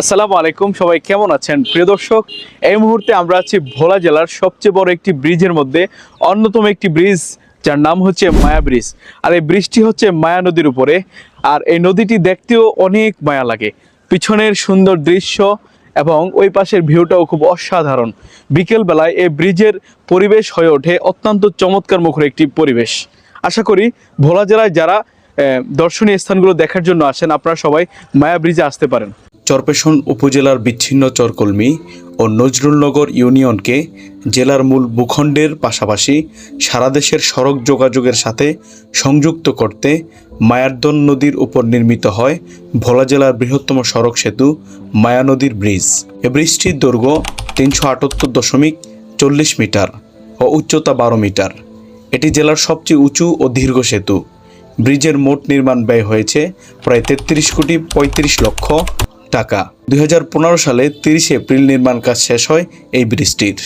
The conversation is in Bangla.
আসসালামু আলাইকুম, সবাই কেমন আছেন? প্রিয় দর্শক, এই মুহূর্তে আমরা আছি ভোলা জেলার সবচেয়ে বড় একটি ব্রিজের মধ্যে, অন্যতম একটি ব্রিজ, যার নাম হচ্ছে মায়া ব্রিজ। আর এই ব্রিজটি হচ্ছে মায়া নদীর উপরে, আর এই নদীটি দেখতেও অনেক মায়া লাগে। পিছনের সুন্দর দৃশ্য এবং ওই পাশের ভিউটাও খুব অসাধারণ। বিকেল বেলায় এই ব্রিজের পরিবেশ হয়ে ওঠে অত্যন্ত চমৎকার মুখর একটি পরিবেশ। আশা করি ভোলা জেলায় যারা দর্শনীয় স্থানগুলো দেখার জন্য আসেন, আপনারা সবাই মায়া ব্রিজে আসতে পারেন। চরপেশন উপজেলার বিচ্ছিন্ন চরকলমি ও নজরুলনগর ইউনিয়নকে জেলার মূল ভূখণ্ডের পাশাপাশি সারা দেশের সড়ক যোগাযোগের সাথে সংযুক্ত করতে মায়ারদন নদীর উপর নির্মিত হয় ভোলা জেলার বৃহত্তম সড়ক সেতু মায়া নদীর ব্রিজ। এ ব্রিজটির দৈর্ঘ্য তিনশো আটাত্তর দশমিক চল্লিশ মিটার ও উচ্চতা বারো মিটার। এটি জেলার সবচেয়ে উঁচু ও দীর্ঘ সেতু। ব্রিজের মোট নির্মাণ ব্যয় হয়েছে প্রায় তেত্রিশ কোটি পঁয়ত্রিশ লক্ষ টাকা। দুই হাজার পনেরো সালে তিরিশে এপ্রিল নির্মাণ কাজ শেষ হয় এই ব্রিজটির।